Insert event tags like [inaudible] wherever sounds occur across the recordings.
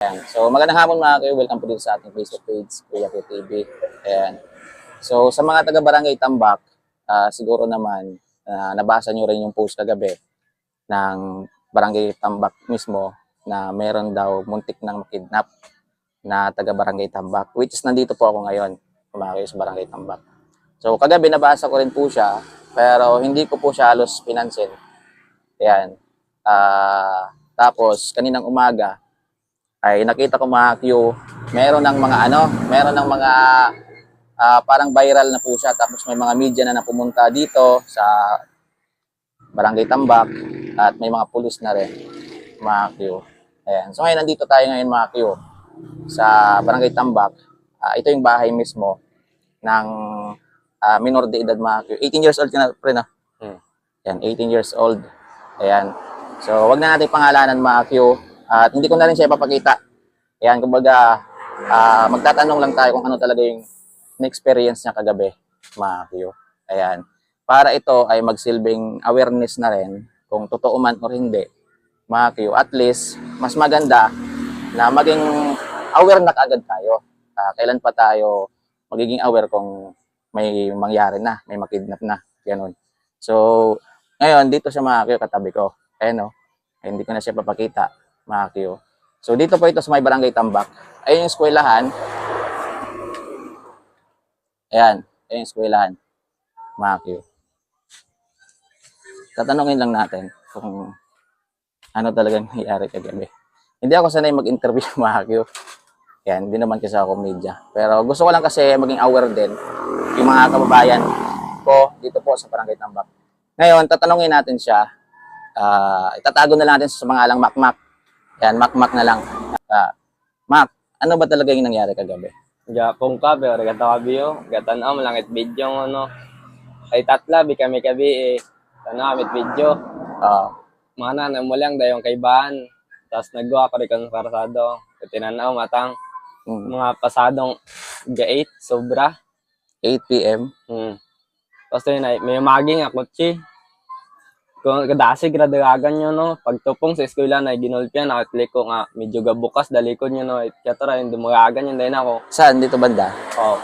Ayan. So, magandang hapon mga kayo. Welcome po dito sa ating Facebook page, Kuya K TV. Ayan. So, sa mga taga-barangay Tambak, ah, siguro naman, ah, nabasa nyo rin yung post kagabi ng barangay Tambak mismo na meron daw muntik nang makidnap na taga-barangay Tambak. Which is, nandito po ako ngayon, mga kayo, sa barangay Tambak. So, kagabi nabasa ko rin po siya, pero hindi ko po siya halos pinansin. Ayan. Ah, tapos, kaninang umaga, ay nakita ko mga Q, meron ng mga ano, meron ng mga ah, parang viral na po siya tapos may mga media na napumunta dito sa Barangay Tambak at may mga pulis na rin mga Q. Ayan. So ngayon nandito tayo ngayon mga Q sa Barangay Tambak. Ah, ito yung bahay mismo ng ah, minor de edad mga Q. 18 years old ka na pre na. Hmm. Yan, 18 years old. Ayan. So, wag na natin pangalanan mga Q. At hindi ko na rin siya ipapakita. Ayan, kumbaga, ah, magtatanong lang tayo kung ano talaga yung na-experience niya kagabi, Q. Ayan. Para ito ay magsilbing awareness na rin kung totoo man or hindi, Q. At least, mas maganda na maging aware na kaagad tayo. Ah, kailan pa tayo magiging aware kung may mangyari na, may makidnap na, ganun. So, ngayon, dito siya Q, katabi ko. Ayan o, hindi ko na siya papakita, Q. So, dito po ito sa may barangay Tambak. Ayun yung eskwelahan. Ayan, ayun yung eskwelahan, Q. Tatanungin lang natin kung ano talagang nangyari kagabi. Hindi ako sanay mag-interview, [laughs] Q. Yan, hindi naman kasi ako media. Pero gusto ko lang kasi maging aware din yung mga kababayan ko dito po sa Barangay Tambak. Ngayon, tatanungin natin siya. ah itatago na lang natin sa mga alang makmak. Yan, makmak na lang. Ah, Mak, ano ba talaga yung nangyari kagabi? Ja, kung ka, pero gata kabiyo, gata na mo langit video ano. Ay tatla, bi kami kabi eh. Tana amit video. Ah, Mana na mo lang dayong kaibahan. Tapos nagwa ko rin kang karasado. Tinanaw matang mm, mga pasadong ga-8, sobra. 8 p.m. Hmm. Tapos yun ay, may maging ako chi. Kung kadasi gradagagan nyo no, pagtupong sa eskwela na ginulpian, nakatlik ko nga, medyo gabukas, dalikod nyo no, tara, yung dumagagan yun dahil ako. Saan? Dito banda? Oh,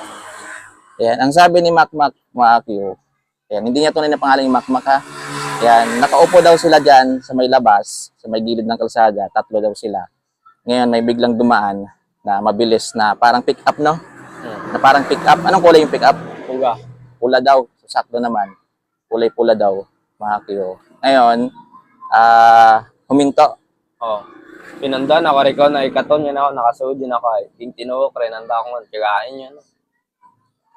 Yan, ang sabi ni Makmak, Q, yan, hindi niya tunay na pangalan yung Makmak ha. Yan, nakaupo daw sila dyan sa may labas, sa may gilid ng kalsada, tatlo daw sila. Ngayon, may biglang dumaan na mabilis na parang pick up, no? hmm. Na parang pick up. Anong kulay yung pick up? Puga. Pula daw. Sakto naman. Kulay pula daw, mga Q. Ngayon, ah, huminto. Oh. Pinanda na rin ko na ikaton yun ako, nakasuod yun ako. eh. Yung tinuok rin, nanda ako nga, kagain yun.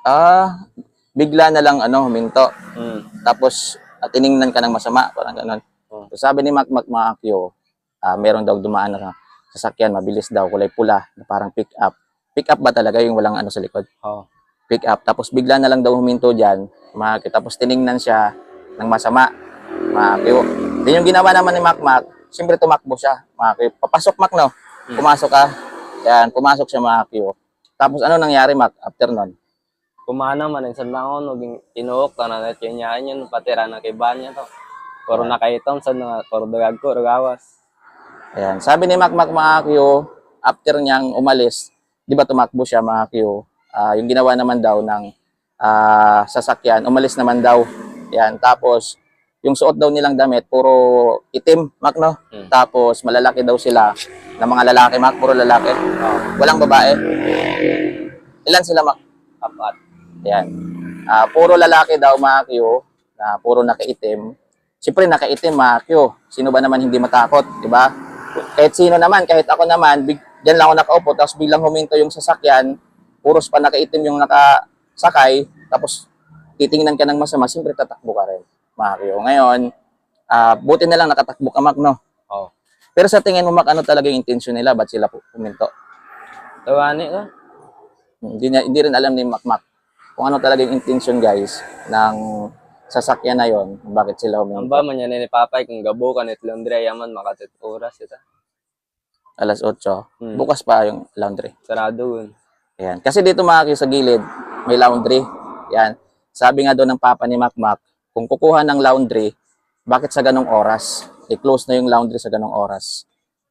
Ah, bigla na lang ano, huminto. Hmm. Tapos, at tiningnan ka ng masama, parang ganun. Hmm. So, sabi ni Mac Mac Maakyo, ah meron daw dumaan na sasakyan, mabilis daw, kulay pula, na parang pick up. Pick up ba talaga yung walang ano sa likod? Oh. Pick up. Tapos bigla na lang daw huminto dyan, Maakyo. Tapos tiningnan siya ng masama, Maakyo. Then yung ginawa naman ni Mac, siyempre tumakbo siya, Maakyo. Papasok Mac, no? Hmm. Pumasok ka. Yan, pumasok siya, Maakyo. Tapos ano nangyari, Mac, after nun? Kumana man, yung sandang ako, naging tinuok, tanan at yun yan yun, patira na kay niya to. Puro nakaitong, sa nga, puro dagag ko, ragawas. Ayan. Sabi ni Mac Mac Maakyo, after niyang umalis, di ba tumakbo siya Maakyo, ah yung ginawa naman daw ng ah, sasakyan, umalis naman daw. Yan. Tapos, yung suot daw nilang damit, puro itim, Mac, no? Hmm. Tapos, malalaki daw sila, na mga lalaki, Mac, puro lalaki. Walang babae. Ilan sila, Mac? Apat. Yan. Ah, puro lalaki daw, Makyo, na puro nakaitim. Siyempre, nakaitim, Makyo. Sino ba naman hindi matakot, di ba? Kahit sino naman, kahit ako naman, big, dyan lang ako nakaupo, tapos biglang huminto yung sasakyan, puros pa nakaitim yung nakasakay, tapos titingnan ka ng masama, siyempre tatakbo ka rin, Makyo. Ngayon, ah, buti na lang nakatakbo ka, Mak, no? Oh. Pero sa tingin mo, Mak, ano talaga yung intention nila? Ba't sila pu- huminto? Tawani ko. Hindi, niya, hindi rin alam ni Makmak kung ano talaga yung intention guys ng sasakyan na yon bakit sila Ang huminto ba man yan ni Papay, kung gabo ka nit laundry, yaman, makatit oras ita. alas 8 Hmm. bukas pa yung laundry Sarado yun. yan kasi dito mga sa gilid may laundry yan sabi nga doon ng papa ni Makmak kung kukuha ng laundry bakit sa ganong oras i-close na yung laundry sa ganong oras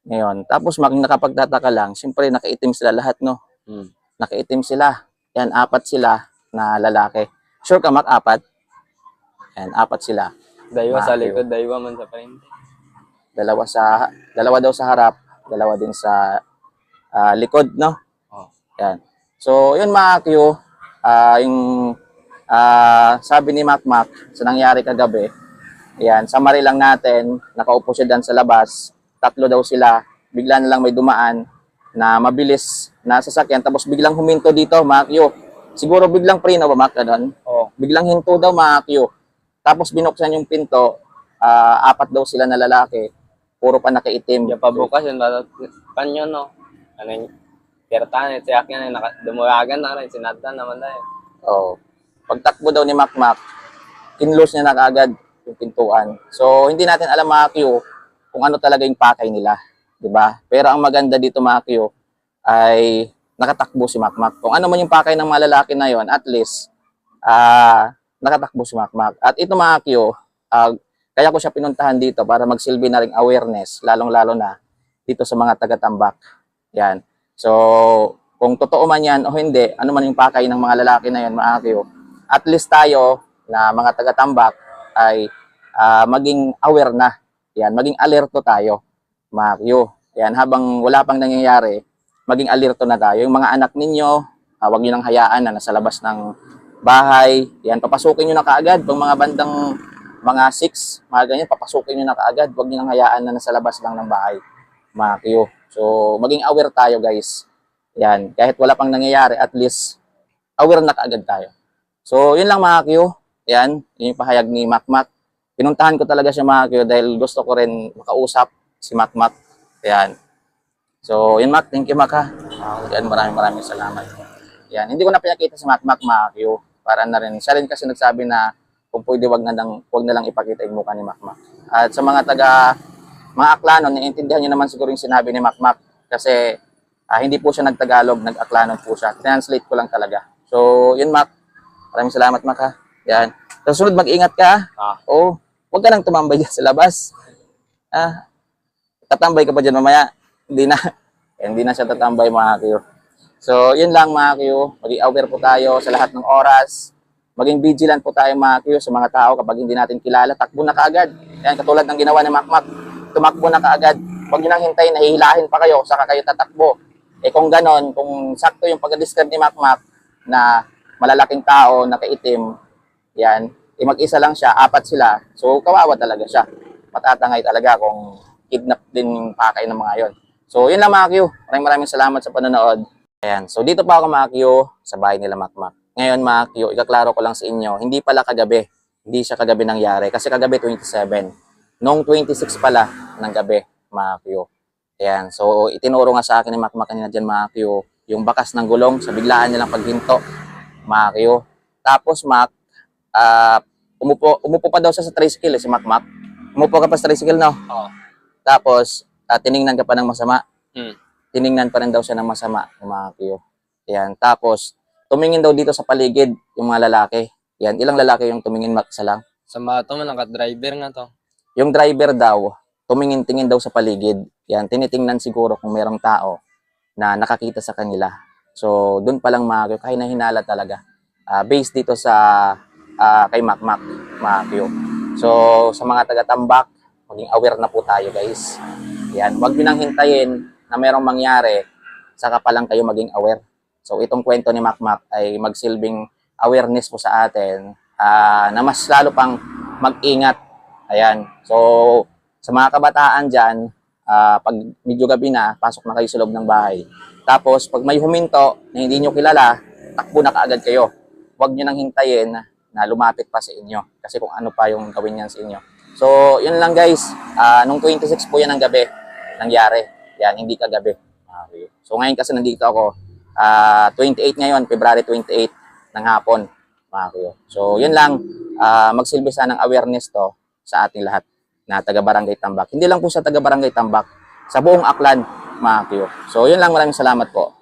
Ngayon, tapos maging nakapagtataka lang, siyempre nakaitim sila lahat, no? Hmm. Nakaitim sila. Yan, apat sila na lalaki. Sure ka, Mac, apat? Yan, apat sila. Daywa sa likod, daywa man sa frente. Dalawa sa, dalawa daw sa harap, dalawa din sa ah, likod, no? Oh. Yan. So, yun mga Q, ah, yung ah, sabi ni Mac Mac sa nangyari kagabi, yan, summary lang natin, nakaupo siya dyan sa labas, tatlo daw sila, bigla na lang may dumaan na mabilis na sasakyan, tapos biglang huminto dito, Mac Q. Siguro biglang pre na ba, Mac, ganun? Oh. Biglang hinto daw, Mac Q. Tapos binuksan yung pinto, ah, apat daw sila na lalaki, puro pa nakaitim. Diyan pa bukas yun, batat kanyo, no? Ano yun? Pirtan, ito yak yan, dumuragan na rin, sinatan naman dahil. Oh. Pagtakbo daw ni Mac, kinlose niya na kaagad yung pintuan. So, hindi natin alam mga Q kung ano talaga yung pakay nila. ba? Pero ang maganda dito mga Q ay nakatakbo si Mac. Kung ano man yung pakay ng mga lalaki na yon, at least ah nakatakbo si Mac. At ito mga Q, ah, kaya ko siya pinuntahan dito para magsilbi na ring awareness, lalong-lalo na dito sa mga taga-tambak. Yan. So, kung totoo man yan o hindi, ano man yung pakay ng mga lalaki na yan, mga Q, at least tayo na mga taga-tambak ay ah, maging aware na. Yan, maging alerto tayo, mga Q. Yan, habang wala pang nangyayari, maging alerto na tayo. Yung mga anak ninyo, ah, wag niyo nang hayaan na nasa labas ng bahay. Yan, papasukin niyo na kaagad. Pag mga bandang mga 6, mga ganyan, papasukin niyo na kaagad. Wag niyo nang hayaan na nasa labas lang ng bahay, mga Q. So, maging aware tayo, guys. Yan, kahit wala pang nangyayari, at least aware na kaagad tayo. So, yun lang mga Q. Yan, yun yung pahayag ni Mac. Pinuntahan ko talaga siya mga Q dahil gusto ko rin makausap si Mac. Yan. So, yun Mac, thank you Mac ha. Yan, maraming maraming salamat. Yan, hindi ko na pinakita si Mac mga Q. Para na rin, siya rin kasi nagsabi na kung pwede wag na lang, wag na lang ipakita yung mukha ni Mac. At sa mga taga, mga aklanon, naiintindihan niyo naman siguro yung sinabi ni Mac. Kasi ah, hindi po siya nagtagalog, nag-aklanon po siya. Translate ko lang talaga. So, yun Mac. Maraming salamat Mac ha. Yan. Sa sunod, mag-ingat ka ha. Ah. Oo. Huwag ka lang tumambay dyan sa labas. Ah, tatambay ka pa dyan mamaya. Hindi na. [laughs] Hindi na siya tatambay mga Q. So, yun lang mga Q. Maging aware po tayo sa lahat ng oras. Maging vigilant po tayo mga Q sa mga tao kapag hindi natin kilala. Takbo na kaagad. Yan, katulad ng ginawa ni Makmak. Tumakbo na kaagad. Huwag nyo nang hintayin, nahihilahin pa kayo, saka kayo tatakbo. Eh kung ganon, kung sakto yung pag-describe ni Makmak na malalaking tao, nakaitim, yan, eh mag-isa lang siya, apat sila. So, kawawa talaga siya. Matatangay talaga kung kidnap din yung pakay ng mga yon. So, yun lang mga Q. Maraming maraming salamat sa panonood. Ayan. So, dito pa ako mga Q sa bahay nila Makmak. Ngayon mga Q, ikaklaro ko lang sa inyo, hindi pala kagabi. Hindi siya kagabi nangyari. Kasi kagabi 27. Noong 26 pala ng gabi, mga Q. Ayan. So, itinuro nga sa akin ni Makmak kanina dyan mga Q, yung bakas ng gulong sa biglaan nilang paghinto, Q. Tapos, Mac, ah umupo, umupo pa daw siya sa tricycle eh, si Mac Mac. Umupo ka pa sa tricycle, no? Oo. Tapos, ah, tiningnan ka pa ng masama. Hmm. Tiningnan pa rin daw siya ng masama, yung mga Q. Ayan. Tapos, tumingin daw dito sa paligid yung mga lalaki. Yan, ilang lalaki yung tumingin Mac isa lang. Sa mga to, naka-driver nga to. Yung driver daw, tumingin-tingin daw sa paligid. Yan, tinitingnan siguro kung merong tao na nakakita sa kanila. So, doon pa lang mga Q, kahit nahinala talaga. Ah, based dito sa ah, kay mga Q. So, sa mga taga-tambak, maging aware na po tayo guys. Yan, huwag nyo nang hintayin na merong mangyari, saka pa lang kayo maging aware. So, itong kwento ni Mac ay magsilbing awareness po sa atin ah, na mas lalo pang mag-ingat. Ayan. So, sa mga kabataan dyan, ah, pag medyo gabi na, pasok na kayo sa loob ng bahay. Tapos, pag may huminto na hindi nyo kilala, takbo na kaagad kayo. Huwag nyo nang hintayin na lumapit pa sa inyo. Kasi kung ano pa yung gawin yan sa inyo. So, yun lang guys. Ah, nung 26 po yan ng gabi, nangyari. Yan, hindi kagabi. Okay. So, ngayon kasi nandito ako. Ah, 28 ngayon, February 28 ng hapon. Mga. So, yun lang. Ah, magsilbi sana ng awareness to sa ating lahat na taga Barangay Tambak. Hindi lang po sa taga Barangay Tambak, sa buong Aklan, mga kuyo. So, yun lang. Maraming salamat po.